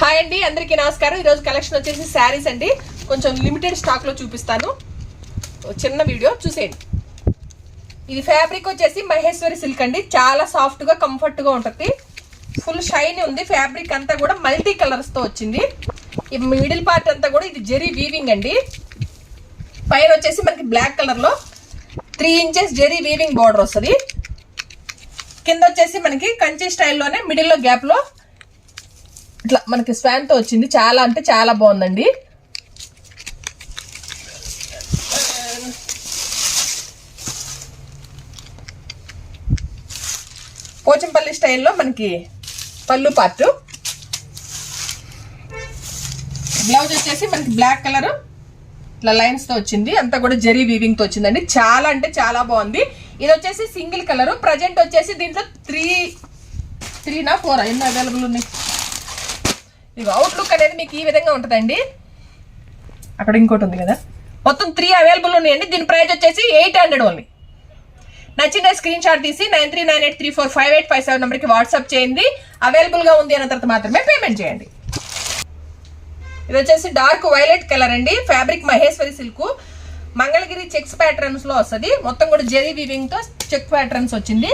Hi అండి అందరికీ నమస్కారం. ఈరోజు కలెక్షన్ వచ్చేసి శారీస్ అండి. కొంచెం లిమిటెడ్ స్టాక్లో చూపిస్తాను. చిన్న వీడియో చూసేయండి. ఇది ఫ్యాబ్రిక్ వచ్చేసి మహేశ్వరి సిల్క్ అండి. చాలా సాఫ్ట్గా కంఫర్ట్గా ఉంటుంది. ఫుల్ షైన్ ఉంది. ఫ్యాబ్రిక్ అంతా కూడా మల్టీ కలర్స్తో వచ్చింది. ఈ మిడిల్ పార్ట్ అంతా కూడా ఇది జెరీ వీవింగ్ అండి. పైన వచ్చేసి మనకి బ్లాక్ కలర్లో three inches zari weaving border వస్తుంది. కింద వచ్చేసి మనకి కంచి స్టైల్లోనే మిడిల్లో గ్యాప్లో ఇట్లా మనకి స్వాన్తో వచ్చింది. చాలా అంటే చాలా బాగుందండి. పోచంపల్లి స్టైల్లో మనకి పళ్ళు పార్ట్ బ్లౌజ్ వచ్చేసి మనకి బ్లాక్ కలర్ ఇట్లా లైన్స్తో వచ్చింది. అంతా కూడా జరీ వీవింగ్తో వచ్చిందండి. చాలా అంటే చాలా బాగుంది. ఇది వచ్చేసి సింగిల్ కలర్ ప్రజెంట్ వచ్చేసి దీంట్లో త్రీ త్రీనా ఫోర్ ఎన్ని అవైలబుల్ ఉన్నాయి? ఇది అవుట్లుక్ అనేది మీకు ఈ విధంగా ఉంటుందండి. అక్కడ ఇంకోటి ఉంది కదా. మొత్తం త్రీ అవైలబుల్ ఉన్నాయండి. దీని ప్రైస్ వచ్చేసి ఎయిట్ హండ్రెడ్ ఓన్లీ నచ్చిన స్క్రీన్ షాట్ తీసి nine three nine eight three four five eight five seven నెంబర్కి వాట్సాప్ చేయండి. అవైలబుల్గా ఉంది అన్న తర్వాత మాత్రమే పేమెంట్ చేయండి. ఇది వచ్చేసి డార్క్ వైలెట్ కలర్ అండి. Fabric Maheshwari silk Mangalagiri checks ప్యాటర్న్స్లో వస్తుంది. మొత్తం కూడా జెరీ వీవింగ్తో చెక్ ప్యాటర్న్స్ వచ్చింది.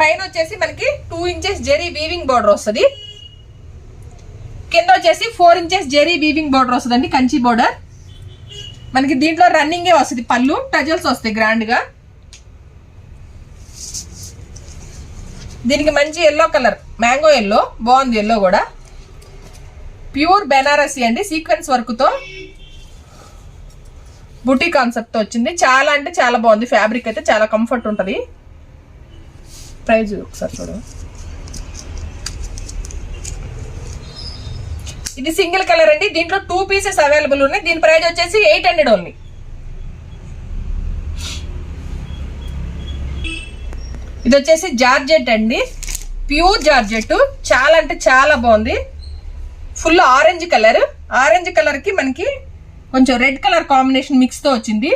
పైన వచ్చేసి మనకి two inches zari weaving border వస్తుంది. కింద వచ్చేసి four inches zari weaving border వస్తుంది కంచి బార్డర్ మనకి దీంట్లో రన్నింగే వస్తుంది పళ్ళు టజల్స్ వస్తాయి గ్రాండ్గా దీనికి మంచి ఎల్లో కలర్ మ్యాంగో ఎల్లో బాగుంది ఎల్లో కూడా. ప్యూర్ బెనారసీ అండి సీక్వెన్స్ వర్క్తో బుటీ కాన్సెప్ట్తో వచ్చింది. చాలా అంటే చాలా బాగుంది ఫ్యాబ్రిక్ అయితే చాలా కంఫర్ట్ ఉంటుంది. ప్రైజ్ ఒకసారి చూడు. ఇది సింగిల్ కలర్ అండి. దీంట్లో టూ పీసెస్ అవైలబుల్ ఉన్నాయి. దీని ప్రైస్ వచ్చేసి ఎయిట్ హండ్రెడ్ ఓన్లీ ఇది వచ్చేసి జార్జెట్ అండి. Pure georgette. చాలా అంటే చాలా బాగుంది. Full orange colour. ఆరెంజ్ కలర్కి మనకి కొంచెం రెడ్ కలర్ కాంబినేషన్ మిక్స్తో వచ్చింది.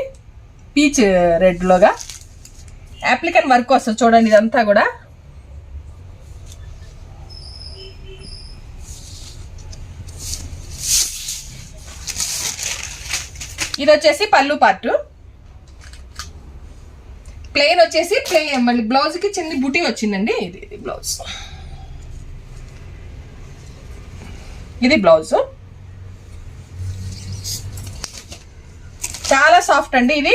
పీచ్ రెడ్లోగా అప్లికన్ వర్క్ వస్తుంది చూడండి ఇదంతా కూడా. ఇది వచ్చేసి పళ్ళు పార్ట్. ప్లెయిన్ వచ్చేసి ప్లెయిన్ మళ్ళీ బ్లౌజ్కి చిన్న బుటీ వచ్చిందండి. ఇది ఇది బ్లౌజ్ ఇది బ్లౌజ్ చాలా సాఫ్ట్ అండి ఇది.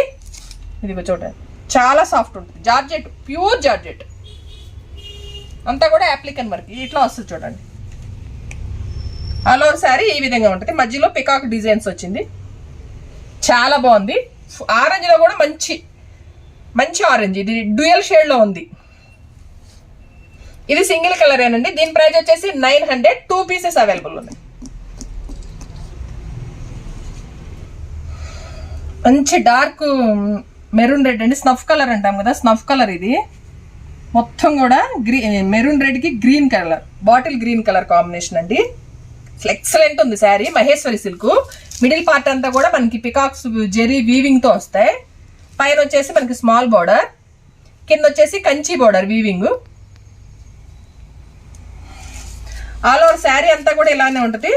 ఇది చూడండి. చాలా సాఫ్ట్ ఉంటుంది. జార్జెట్ ప్యూర్ జార్జెట్ అంతా కూడా అప్లికన్ వర్క్ ఇట్లా వస్తుంది చూడండి. అలో శారీ ఈ విధంగా ఉంటుంది. మధ్యలో పికాక్ డిజైన్స్ వచ్చింది. చాలా బాగుంది. ఆరెంజ్లో కూడా మంచి మంచి ఆరెంజ్. ఇది డ్యూయల్ షేడ్లో ఉంది. ఇది సింగిల్ కలర్ ఏనండి దీని ప్రైస్ వచ్చేసి nine hundred. Two pieces available ఉన్నాయి. మంచి డార్క్ మెరూన్ రెడ్ అండి. స్నఫ్ కలర్ అంటాం కదా స్నఫ్ కలర్ ఇది. మొత్తం కూడా గ్రీ maroon రెడ్కి green colour bottle green colour combination అండి. ఎక్సలెంట్ ఉంది sari Maheshwari silk. Middle part అంతా కూడా మనకి పికాక్స్ జెరీ వీవింగ్తో వస్తాయి. పైన వచ్చేసి మనకి స్మాల్ బార్డర్ కింద వచ్చేసి Kanchi border weaving all over sari అంతా కూడా ఇలానే ఉంటుంది.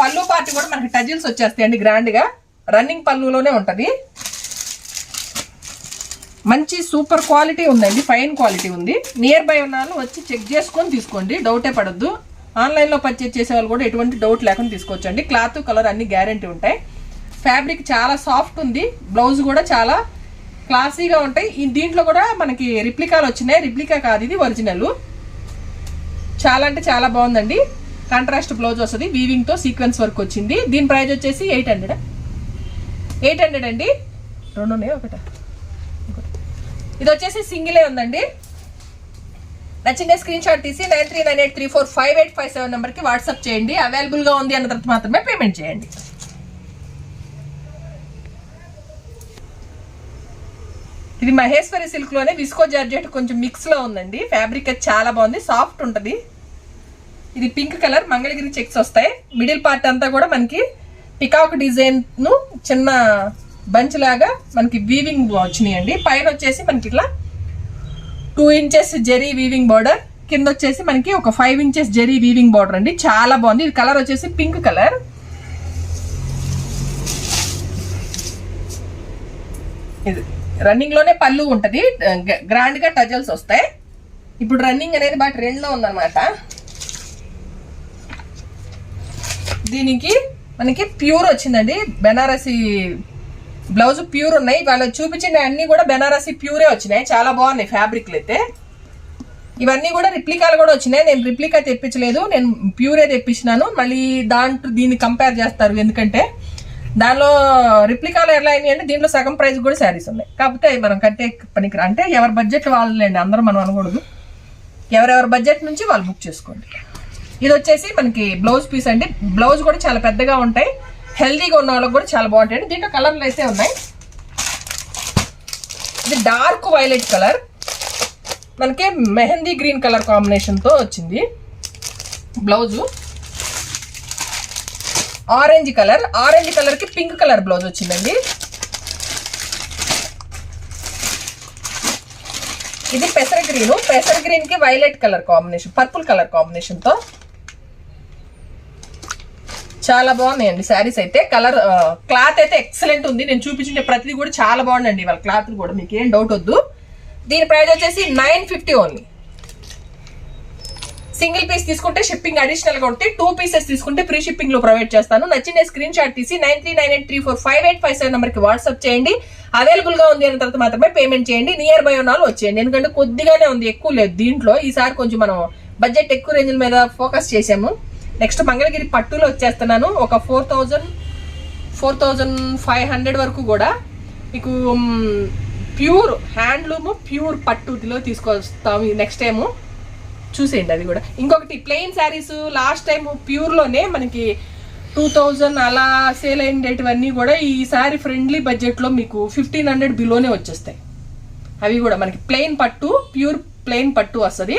పళ్ళు పార్టీ కూడా మనకి టజిల్స్ వచ్చేస్తాయండి గ్రాండ్గా రన్నింగ్ పళ్ళులోనే ఉంటుంది. మంచి సూపర్ క్వాలిటీ ఉందండి ఫైన్ క్వాలిటీ ఉంది. నియర్ బై ఉన్న వచ్చి చెక్ చేసుకొని తీసుకోండి డౌటే పడద్దు. ఆన్లైన్లో పర్చేజ్ చేసే వాళ్ళు కూడా ఎటువంటి డౌట్ లేకుండా తీసుకోవచ్చండి. క్లాత్ కలర్ అన్ని గ్యారంటీ ఉంటాయి. ఫ్యాబ్రిక్ చాలా సాఫ్ట్ ఉంది. బ్లౌజ్ కూడా చాలా క్లాసీగా ఉంటాయి. దీంట్లో కూడా మనకి రిప్లికాలు వచ్చినాయి. రిప్లికా కాదు ఇది ఒరిజినల్ చాలా అంటే చాలా బాగుందండి. కాంట్రాస్ట్ బ్లౌజ్ వస్తుంది. వీవింగ్తో సీక్వెన్స్ వర్క్ వచ్చింది. దీని ప్రైస్ వచ్చేసి ఎయిట్ హండ్రెడ్ ఎయిట్ హండ్రెడ్ అండి. రెండు ఒకట? ఇది వచ్చేసి సింగిలే ఉందండి. నచ్చిన స్క్రీన్ షాట్ తీసి nine three nine eight three four five eight five seven నెంబర్కి వాట్సాప్ చేయండి. అవైలబుల్గా ఉంది అన్న తర్వాత మాత్రమే పేమెంట్ చేయండి. ఇది మహేశ్వరి సిల్క్లోనే విస్కో జార్జెట్ కొంచెం మిక్స్లో ఉందండి. ఫ్యాబ్రిక్ చాలా బాగుంది. సాఫ్ట్ ఉంటుంది. ఇది పింక్ కలర్ మంగళగిరి చెక్స్ వస్తాయి. మిడిల్ పార్ట్ అంతా కూడా మనకి పికాక్ డిజైన్ను చిన్న బంచ్ లాగా మనకి వీవింగ్ వచ్చినాయండి పైన వచ్చేసి మనకి ఇట్లా two inches zari weaving border. కింద వచ్చేసి మనకి ఒక five inches zari weaving border అండి. చాలా బాగుంది. ఇది కలర్ వచ్చేసి పింక్ కలర్. ఇది రన్నింగ్లోనే పళ్ళు ఉంటది. గ్రాండ్గా టజల్స్ వస్తాయి. ఇప్పుడు రన్నింగ్ అనేది బాగా ట్రెండ్లో ఉందన్నమాట. దీనికి మనకి ప్యూర్ వచ్చిందండి. బెనారసి బ్లౌజ్ ప్యూర్ ఉన్నాయి. వాళ్ళు చూపించిన అన్ని కూడా బెనారసి ప్యూరే వచ్చినాయి. చాలా బాగున్నాయి ఫ్యాబ్రిక్లు అయితే. ఇవన్నీ కూడా రిప్లికాలు కూడా వచ్చినాయి. నేను రిప్లికా తెప్పించలేదు. నేను ప్యూరే తెప్పించినాను. మళ్ళీ దాంట్లో దీన్ని కంపేర్ చేస్తారు. ఎందుకంటే దానిలో రిప్లికాలు ఎలా అయినాయి అంటే దీంట్లో సగం ప్రైస్ కూడా శారీస్ ఉన్నాయి. కాకపోతే మనం కట్టే పనికిరా అంటే ఎవరి బడ్జెట్ వాళ్ళండి అందరూ మనం అనకూడదు. ఎవరెవరి బడ్జెట్ నుంచి వాళ్ళు బుక్ చేసుకోండి. ఇది వచ్చేసి మనకి బ్లౌజ్ పీస్ అండి బ్లౌజ్ కూడా చాలా పెద్దగా ఉంటాయి. హెల్దీగా ఉన్న వాళ్ళకి కూడా చాలా బాగుంటాయి దీంట్లో కలర్లు అయితే ఉన్నాయి. ఇది డార్క్ వైలెట్ కలర్. మనకి మెహందీ గ్రీన్ కలర్ కాంబినేషన్తో వచ్చింది. బ్లౌజు. Orange colour. ఆరెంజ్ కలర్కి పింక్ కలర్ బ్లౌజ్ వచ్చిందండి. ఇది పెసర గ్రీన్. పెసర గ్రీన్కి violet colour combination purple colour కాంబినేషన్తో చాలా బాగున్నాయండి. శారీస్ అయితే కలర్ క్లాత్ అయితే ఎక్సలెంట్ ఉంది. నేను చూపించే ప్రతిదీ కూడా చాలా బాగుందండి వాళ్ళ క్లాత్ కూడా. మీకు ఏం డౌట్ వద్దు. దీని ప్రైస్ వచ్చేసి nine fifty only. Single piece తీసుకుంటే షిప్పింగ్ అడిషనల్గా ఉంటే టూ పీసెస్ తీసుకుంటే ఫ్రీ షిప్పింగ్లో ప్రొవైడ్ చేస్తాను. నచ్చిన స్క్రీన్ షాట్ తీసి nine three nine eight three four five eight five seven నెంబర్కి వాట్సాప్ చేయండి. అవైలబుల్గా ఉంది అన్న తర్వాత మాత్రమే పేమెంట్ చేయండి. నియర్ బై ఉన్న వచ్చేయండి. ఎందుకంటే కొద్దిగానే ఉంది ఎక్కువ లేదు. దీంట్లో ఈసారి కొంచెం మనం బడ్జెట్ ఎక్కువ రేంజ్ మీద ఫోకస్ చేసాము నెక్స్ట్ మంగళగిరి పట్టులో వచ్చేస్తున్నాను. ఒక four thousand four thousand five hundred వరకు కూడా మీకు ప్యూర్ హ్యాండ్లూమ్ ప్యూర్ పట్టులో తీసుకొస్తాము నెక్స్ట్ టైము. చూసేయండి అది కూడా. ఇంకొకటి ప్లెయిన్ శారీస్ లాస్ట్ టైం ప్యూర్లోనే మనకి టూ థౌజండ్ అలా సేల్ అయ్యేటివన్నీ కూడా ఈసారి ఫ్రెండ్లీ బడ్జెట్లో మీకు ఫిఫ్టీన్ హండ్రెడ్ బిలోనే వచ్చేస్తాయి. అవి కూడా మనకి ప్లెయిన్ పట్టు ప్యూర్ ప్లెయిన్ పట్టు వస్తుంది.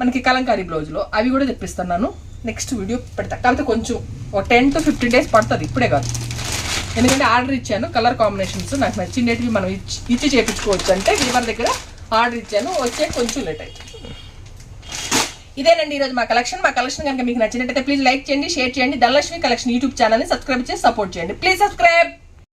మనకి కలంకారీ బ్లౌజ్లో అవి కూడా తెప్పిస్తున్నాను. నెక్స్ట్ వీడియో పెడతా. కాకపోతే కొంచెం ఒక టెన్ టు ఫిఫ్టీన్ డేస్ పడుతుంది. ఇప్పుడే కాదు. ఎందుకంటే ఆర్డర్ ఇచ్చాను కలర్ కాంబినేషన్స్. నాకు నచ్చినవి మనం ఇచ్చి ఇచ్చి చేయించుకోవచ్చు అంటే వీవర్ దగ్గర ఆర్డర్ ఇచ్చాను వచ్చే కొంచెం లేట్ అవుతుంది ఇదేనండి ఈరోజు మా కలెక్షన్. మా కలెక్షన్ కనుక మీకు నచ్చినట్టయితే ప్లీజ్ లైక్ చేయండి షేర్ చేయండి. ధనలక్ష్మి కలెక్షన్ యూట్యూబ్ ఛానల్ని సబ్స్క్రైబ్ చేసి సపోర్ట్ చేయండి. Please subscribe